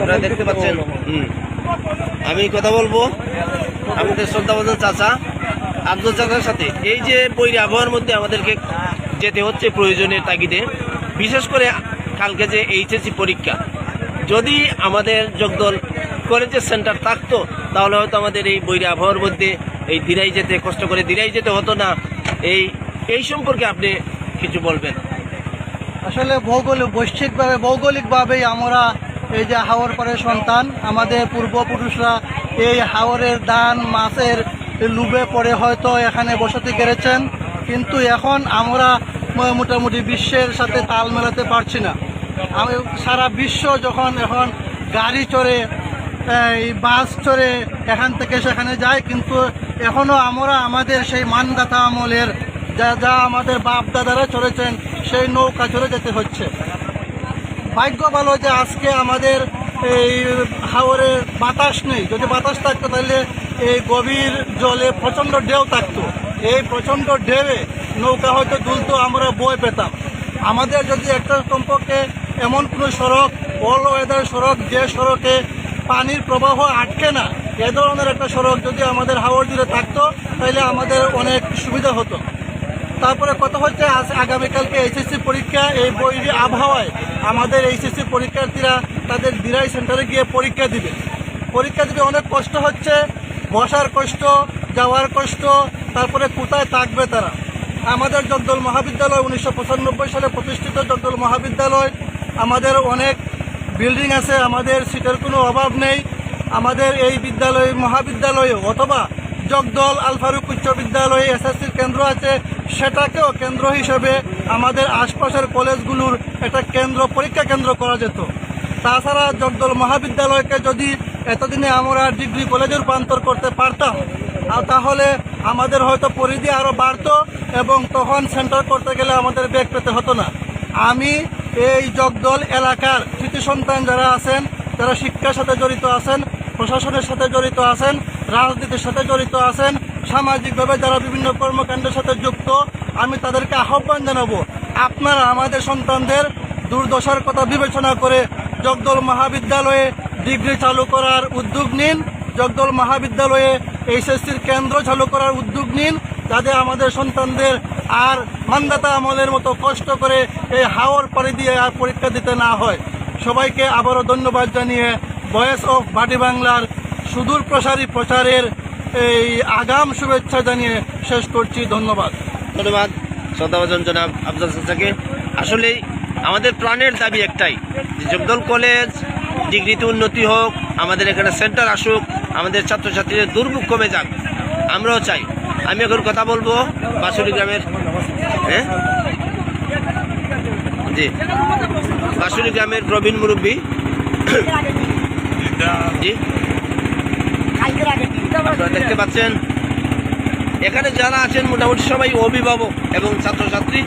আপনারা দেখতে পাচ্ছেন? আমি কথা বলব আমাদের শ্রদ্ধাবন্ধন চাচা আব্দুল চাচার সাথে। এই যে বৈরী আবহাওয়ার মধ্যে আমাদেরকে যেতে হচ্ছে প্রয়োজনের তাগিদে, বিশেষ করে কালকে যে এইচএসসি পরীক্ষা। যদি আমাদের যোগদল কলেজের সেন্টার থাকতো, তাহলে হয়তো আমাদের এই বৈরী আবহাওয়ার মধ্যে এই দিরাই যেতে, কষ্ট করে দিরাই যেতে হতো না। এই এই সম্পর্কে আপনি কিছু বলবেন? আসলে ভৌগোলিক, বৈশ্বিকভাবে, ভৌগোলিকভাবেই আমরা এই যে হাওর পরে সন্তান, আমাদের পূর্বপুরুষরা এই হাওরের দান মাছের লুবে পড়ে হয়তো এখানে বসতি গেড়েছেন কিন্তু এখন আমরা মোটামুটি বিশ্বের সাথে তাল মেলাতে পারছি না। আমি সারা বিশ্ব যখন এখন গাড়ি চড়ে, এই বাস চড়ে এখান থেকে সেখানে যায়, কিন্তু এখনও আমরা আমাদের সেই মানদাতা আমলের যা যা আমাদের বাপ দাদারা চড়েছেন সেই নৌকা চড়ে যেতে হচ্ছে। ভাগ্য ভালো যে আজকে আমাদের এই হাওরে বাতাস নেই। যদি বাতাস থাকতো তাহলে এই গভীর জলে প্রচণ্ড ঢেউ থাকতো। এই প্রচণ্ড ঢেউয়ে নৌকা হয়তো দুলতো, আমরা বই পেতাম। আমাদের যদি একটা সম্পর্কে এমন কোনো সড়ক অল ওয়েদার সড়ক, যে সড়কে পানির প্রবাহ আটকে না, এ ধরনের একটা সড়ক যদি আমাদের হাওড় জুড়ে থাকতো, তাহলে আমাদের অনেক সুবিধা হতো। তারপরে কথা হচ্ছে, আজ আগামীকালকে এইচএসসি পরীক্ষা, এই বৈরী আবহাওয়ায় আমাদের এইচএসসি পরীক্ষার্থীরা তাদের দিরাই সেন্টারে গিয়ে পরীক্ষা দিবে। পরীক্ষা দিবে, অনেক কষ্ট হচ্ছে, বসার কষ্ট, যাওয়ার কষ্ট, তারপরে কোথায় থাকবে তারা? আমাদের জগদল মহাবিদ্যালয় উনিশশো পঁচানব্বই সালে প্রতিষ্ঠিত জগদল মহাবিদ্যালয়, আমাদের অনেক বিল্ডিং আছে, আমাদের সিটের কোনো অভাব নেই। আমাদের এই বিদ্যালয়, মহাবিদ্যালয়ে অথবা জগদল আলফারুক উচ্চ বিদ্যালয়ে এসএসসির কেন্দ্র আছে। সেটাকেও কেন্দ্র হিসেবে আমাদের আশপাশের কলেজগুলোর একটা কেন্দ্র, পরীক্ষা কেন্দ্র করা যেত। তাছাড়া জগদল মহাবিদ্যালয়কে যদি এতদিনে আমরা ডিগ্রি কলেজে রূপান্তর করতে পারতাম আর তাহলে আমাদের হয়তো পরিধি আরও বাড়তো এবং তখন সেন্টার করতে গেলে আমাদের বেগ পেতে হতো না। আমি এই জগদল এলাকার কৃতি সন্তান যারা আছেন, যারা শিক্ষার সাথে জড়িত আছেন, প্রশাসনের সাথে জড়িত আছেন রাজনীতির সাথে জড়িত আছেন, সামাজিকভাবে যারা বিভিন্ন কর্মকাণ্ডের সাথে যুক্ত, আমি তাদেরকে আহ্বান জানাব, আপনারা আমাদের সন্তানদের দুর্দশার কথা বিবেচনা করে জগদল মহাবিদ্যালয়ে ডিগ্রি চালু করার উদ্যোগ নিন, জগদল মহাবিদ্যালয়ে এইচএসসির কেন্দ্র চালু করার উদ্যোগ নিন, যাতে আমাদের সন্তানদের আর মান্দাতা আমলের মতো কষ্ট করে এই হাওর পাড়ি দিয়ে আর পরীক্ষা দিতে না হয়। সবাইকে আবারও ধন্যবাদ জানিয়ে ভয়েস অফ বাটি বাংলার সুদূর প্রসারী প্রচারের এই আগাম শুভেচ্ছা জানিয়ে শেষ করছি। ধন্যবাদ। ধন্যবাদ। শ্রদ্ধাভাজন জনাব আফজাল চাচাকে আসলেই আমাদের প্রাণের দাবি একটাই যে জগদল কলেজ ডিগ্রিতে উন্নতি হোক আমাদের এখানে সেন্টার আসুক আমাদের ছাত্রছাত্রীদের দুর্ভোগ কমে যাক। আমরাও চাই। আমি এখন কথা বলব বাসুরি গ্রামের হ্যাঁ? জি। বাসুরি গ্রামের প্রবীণ মুরব্বী। জি। আপনারা দেখতে পাচ্ছেন। এখানে যারা আছেন, মোটামুটি সবাই অভিভাবক এবং ছাত্রছাত্রী,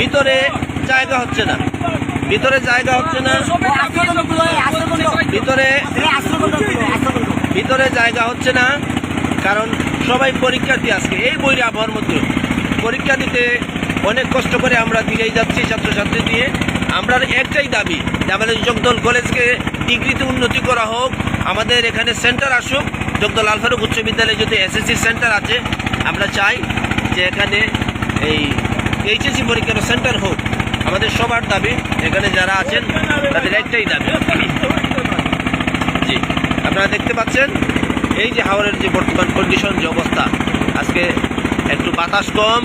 ভিতরে জায়গা হচ্ছে না। ভিতরে জায়গা হচ্ছে না। ভিতরে ভিতরে জায়গা হচ্ছে না, কারণ সবাই পরীক্ষার্থী আজকে। এই বইরে আবহাওয়ার মধ্যে। পরীক্ষা দিতে অনেক কষ্ট করে আমরা দিয়েই যাচ্ছি ছাত্রছাত্রী দিয়ে। আমরা একটাই দাবি, যে আমাদের জগদল কলেজকে ডিগ্রিতে উন্নতি করা হোক, আমাদের এখানে সেন্টার আসুক। জগদল আলফারুক উচ্চ বিদ্যালয়ে যদি এসএসসি সেন্টার আছে, আমরা চাই যে এখানে এই এইচএসসি পরীক্ষার সেন্টার হোক। আমাদের সবার দাবি, এখানে যারা আছেন, তাদের একটাই দাবি। জি, আপনারা দেখতে পাচ্ছেন, এই যে হাওড়ের যে বর্তমান কন্ডিশন যে অবস্থা, আজকে একটু বাতাস কম,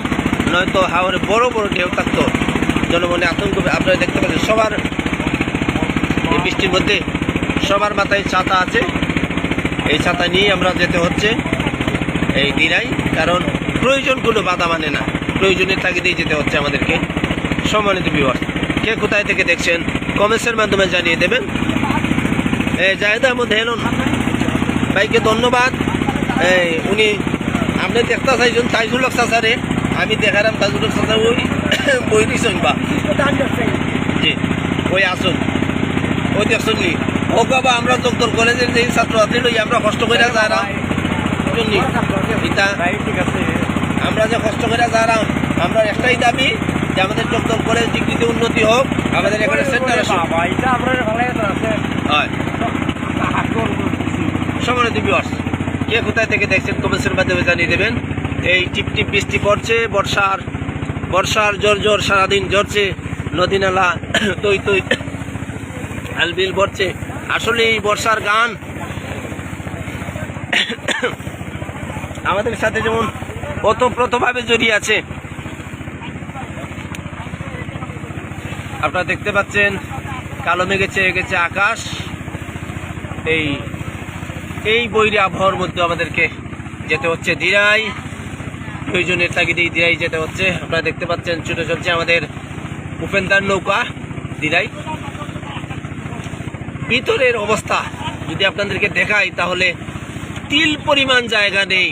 নয়তো হাওড়ে বড় বড় ঢেউ থাকতো, জনমনে আতঙ্ক, আপনারা দেখতে পাচ্ছেন, সবার এই বৃষ্টির মধ্যে সবার মাথায় ছাতা আছে। এই ছাতা নিয়ে আমরা যেতে হচ্ছে এই দিনাই কারণ প্রয়োজন কোনো বাধা মানে না। প্রয়োজনের তাগিদেই যেতে হচ্ছে আমাদেরকে। সম্মানিত বিভাগ কে কোথায় থেকে দেখছেন কমেন্টসের মাধ্যমে জানিয়ে দেবেন। এই জাহেদ আহমদ হেলুন ভাইকে ধন্যবাদ। এই উনি আপনি দেখতে চাইছেন তাইজুল হক চাচারে আমি দেখালাম তাইজুল হক চাচা ওই বই দিছেন বা জি ওই আসুন। ওই ও বাবা, আমরা ডক্টর কলেজের যে ছাত্রছাত্রী লই আমরা কষ্ট করে যারা শুননি ইতা আমরা যে কষ্ট করে যারা আমরা একটাই দাবি যে আমাদের ডক্টর কলেজ ডিগ্রিতে উন্নতি হোক, আমাদের এখানে সেন্টার সম্মানিত ভিউয়ার্স কে কোথায় থেকে দেখছেন কমেন্টসের মাধ্যমে জানিয়ে দেবেন। এই টিপ টিপ বৃষ্টি পড়ছে, বর্ষার বর্ষার জোর জোর সারাদিন ঝরছে নদী নালা তৈ তৈ আলবিল পড়ছে আসলে এই বর্ষার গান আমাদের সাথে যেমন ওতপ্রোতভাবে জড়িয়ে আছে। আপনারা দেখতে পাচ্ছেন, কালো মেঘে চেয়ে গেছে আকাশ। এই এই বৈরী আবহাওয়ার মধ্যে আমাদেরকে যেতে হচ্ছে দিরাই। প্রয়োজনের তাগিদেই দিরাই যেতে হচ্ছে। আপনারা দেখতে পাচ্ছেন, ছুটে চলছে আমাদের উপেন্দার নৌকা, দিরাই। ভিতরের অবস্থা যদি আপনাদেরকে দেখাই, তাহলে তিল পরিমাণ জায়গা নেই।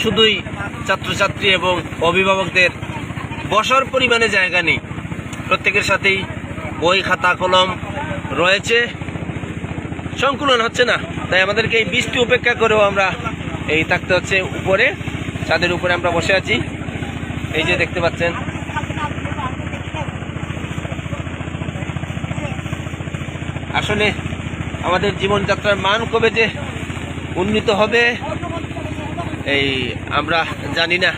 শুধুই ছাত্রছাত্রী এবং অভিভাবকদের বসার পরিমাণে জায়গা নেই। প্রত্যেকের সাথেই বই, খাতা, কলম রয়েছে। সংকুলন হচ্ছে না, তাই আমাদেরকে এই বৃষ্টি উপেক্ষা করেও আমরা এই থাকতে হচ্ছে উপরে। ছাদের উপরে আমরা বসে আছি। এই যে দেখতে পাচ্ছেন আসলে আমাদের জীবনযাত্রার মান কবে যে উন্নীত হবে, এই আমরা জানি না।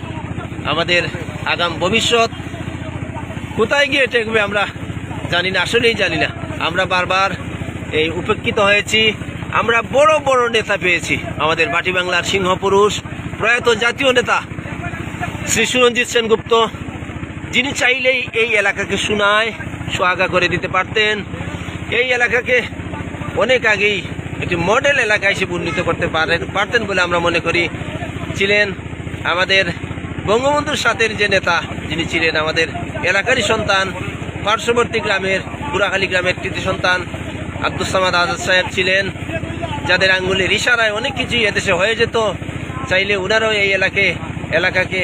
আমাদের আগাম ভবিষ্যৎ কোথায় গিয়ে ঠেকবে আমরা জানি না, আসলেই জানি না। আমরা বারবার এই উপেক্ষিত হয়েছি। আমরা বড় বড় নেতা পেয়েছি। আমাদের বাটি বাংলার সিংহপুরুষ প্রয়াত জাতীয় নেতা শ্রী সুরঞ্জিত সেনগুপ্ত, যিনি চাইলেই এই এলাকাকে শোনায় সোহাগা করে দিতে পারতেন। এই এলাকাকে অনেক আগেই একটি মডেল এলাকা হিসেবে উন্নীত করতে পারেন, পারতেন বলে আমরা মনে করি। ছিলেন আমাদের বঙ্গবন্ধুর সাথের যে নেতা, যিনি ছিলেন আমাদের এলাকারই সন্তান, পার্শ্ববর্তী গ্রামের, বুড়াখালী গ্রামের কৃতি সন্তান আব্দুল সামাদ আজাদ সাহেব ছিলেন, যাদের আঙ্গুলের ইশারায় অনেক কিছুই এদেশে হয়ে যেত। চাইলে ওনারাও এই এলাকে, এলাকাকে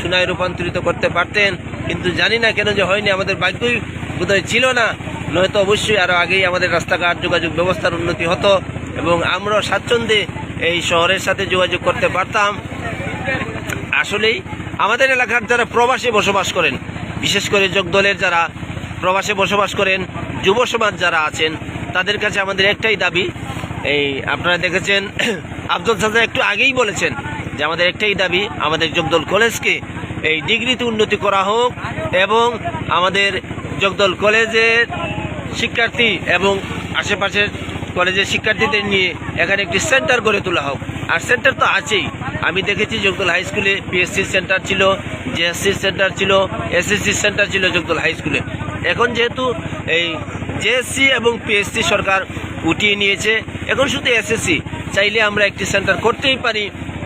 সোনায় রূপান্তরিত করতে পারতেন। কিন্তু জানি না কেন যে হয়নি, আমাদের ভাগ্যই বোধহয় ছিল না। নয়তো অবশ্যই আরও আগেই আমাদের রাস্তাঘাট যোগাযোগ ব্যবস্থার উন্নতি হতো এবং আমরা স্বাচ্ছন্দ্যে এই শহরের সাথে যোগাযোগ করতে পারতাম। আসলেই আমাদের এলাকার যারা প্রবাসে বসবাস করেন, বিশেষ করে যোগদলের যারা প্রবাসে বসবাস করেন, যুব সমাজ যারা আছেন, তাদের কাছে আমাদের একটাই দাবি, এই আপনারা দেখেছেন আব্দুল সাজা একটু আগেই বলেছেন যে আমাদের একটাই দাবি, আমাদের যোগদল কলেজকে এই ডিগ্রিতে উন্নতি করা হোক এবং আমাদের যোগদল কলেজের শিক্ষার্থী এবং আশেপাশের কলেজের শিক্ষার্থীদের নিয়ে এখানে একটি সেন্টার গড়ে তোলা হোক। আর সেন্টার তো আছেই। আমি দেখেছি জগদল হাই স্কুলে পিএসসি সেন্টার ছিল জেএসসি সেন্টার ছিল এসএসসি সেন্টার ছিল জগদল হাই স্কুলে এখন যেহেতু এই জেএসসি এবং পিএসসি সরকার উঠিয়ে নিয়েছে, এখন শুধু এসএসসি চাইলে আমরা একটি সেন্টার করতেই পারি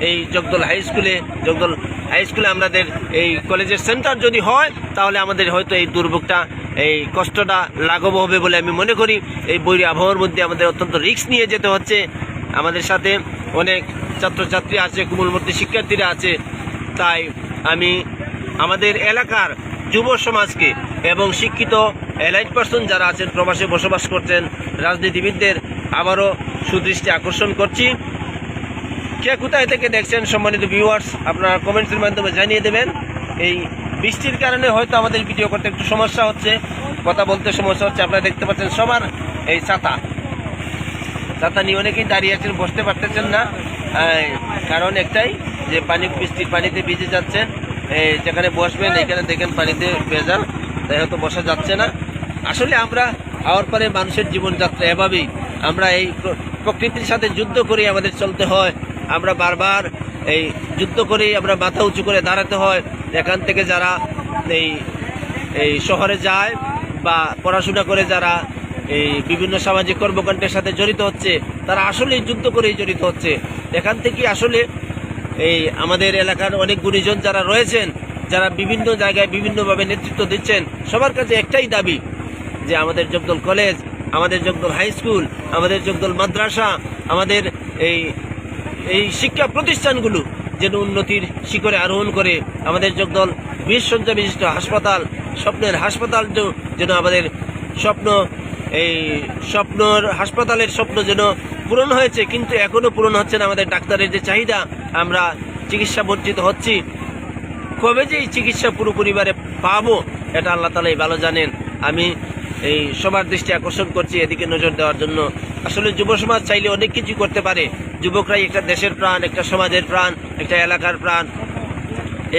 এই জগদল হাই স্কুলে জগদল হাই স্কুলে আমাদের এই কলেজের সেন্টার যদি হয়, তাহলে আমাদের হয়তো এই দুর্ভোগটা এই কষ্টটা লাঘব হবে বলে আমি মনে করি। এই বৈরী আবহাওয়ার মধ্যে আমাদের অত্যন্ত রিস্ক নিয়ে যেতে হচ্ছে। আমাদের সাথে অনেক ছাত্রছাত্রী আছে কুমলমূর্তি শিক্ষার্থীরা আছে। তাই আমি আমাদের এলাকার যুব সমাজকে এবং শিক্ষিত এলাইট পার্সন যারা আছেন, প্রবাসে বসবাস করছেন, রাজনীতিবিদদের আবারও সুদৃষ্টি আকর্ষণ করছি। কে কোথায় থেকে দেখছেন সম্মানিত ভিউয়ার্স আপনারা কমেন্টসের মাধ্যমে জানিয়ে দেবেন। এই বৃষ্টির কারণে হয়তো আমাদের ভিডিও করতে একটু সমস্যা হচ্ছে। কথা বলতে সমস্যা হচ্ছে, আপনারা দেখতে পাচ্ছেন সবার এই ছাতা। ছাতা নিয়ে অনেকেই দাঁড়িয়ে আছেন, বসতে পারতেছেন না। কারণ একটাই যে পানি, বৃষ্টির পানিতে ভিজে যাচ্ছেন যেখানে বসবেন, এখানে দেখেন পানিতে ভেজা তাই হয়তো বসা যাচ্ছে না। আসলে আমরা হওয়ার পরে মানুষের জীবনযাত্রা এভাবেই। আমরা এই প্রকৃতির সাথে যুদ্ধ করে আমাদের চলতে হয়। আমরা বারবার এই যুদ্ধ করেই আমরা মাথা উঁচু করে দাঁড়াতে হয়। এখান থেকে যারা এই এই শহরে যায় বা পড়াশোনা করে যারা এই বিভিন্ন সামাজিক কর্মকাণ্ডের সাথে জড়িত হচ্ছে, তারা আসলেই যুদ্ধ করেই জড়িত হচ্ছে। এখান থেকে আসলে এই আমাদের এলাকার অনেক গুণীজন যারা রয়েছেন, যারা বিভিন্ন জায়গায় বিভিন্নভাবে নেতৃত্ব দিচ্ছেন, সবার কাছে একটাই দাবি যে আমাদের জগদল কলেজ, আমাদের জগদল হাই স্কুল, আমাদের জগদল মাদ্রাসা, আমাদের এই এই শিক্ষা প্রতিষ্ঠানগুলো যেন উন্নতির শিখরে আরোহণ করে আমাদের যোগদল বিশ সজ্জা বিশিষ্ট হাসপাতাল, স্বপ্নের হাসপাতাল যেন আমাদের স্বপ্ন, এই স্বপ্নর হাসপাতালের স্বপ্ন যেন পূরণ হয়েছে, কিন্তু এখনও পূরণ হচ্ছে না আমাদের ডাক্তারের যে চাহিদা। আমরা চিকিৎসা বঞ্চিত হচ্ছি। কবে যে এই চিকিৎসা পুরো পরিবারে পাবো, এটা আল্লাহ তালাই ভালো জানেন। আমি এই সবার দৃষ্টি আকর্ষণ করছি, এদিকে নজর দেওয়ার জন্য। আসলে যুব সমাজ চাইলে অনেক কিছু করতে পারে। যুবকরাই একটা দেশের প্রাণ, একটা সমাজের প্রাণ, একটা এলাকার প্রাণ।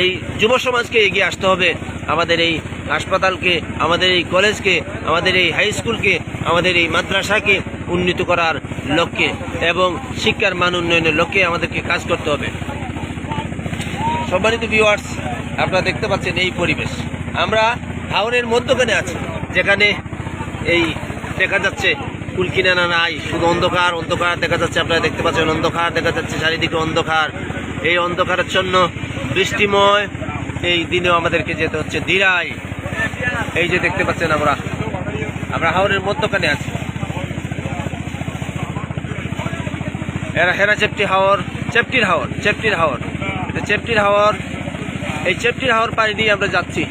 এই যুব সমাজকে এগিয়ে আসতে হবে। আমাদের এই হাসপাতালকে, আমাদের এই কলেজকে, আমাদের এই হাই স্কুলকে, আমাদের এই মাদ্রাসাকে উন্নীত করার লক্ষ্যে এবং শিক্ষার মান উন্নয়নের লক্ষ্যে আমাদেরকে কাজ করতে হবে। সম্মানিত ভিউয়ার্স আপনারা দেখতে পাচ্ছেন এই পরিবেশ। আমরা হাওরের মধ্যখানে আছি, যেখানে এই দেখা যাচ্ছে কুল না নাই, শুধু অন্ধকার অন্ধকার দেখা যাচ্ছে, আপনারা দেখতে পাচ্ছেন অন্ধকার দেখা যাচ্ছে, চারিদিকে অন্ধকার। এই অন্ধকারের জন্য বৃষ্টিময় এই দিনেও আমাদেরকে যেতে হচ্ছে দিরাই। এই যে দেখতে পাচ্ছেন আমরা আমরা হাওরের মধ্যখানে আছি। এরা হেরা চেপটি হাওর, চেপটির হাওর চেপটির হাওর। এটা চেপটির হাওর, এই চেপটির হাওর পানি দিয়ে আমরা যাচ্ছি।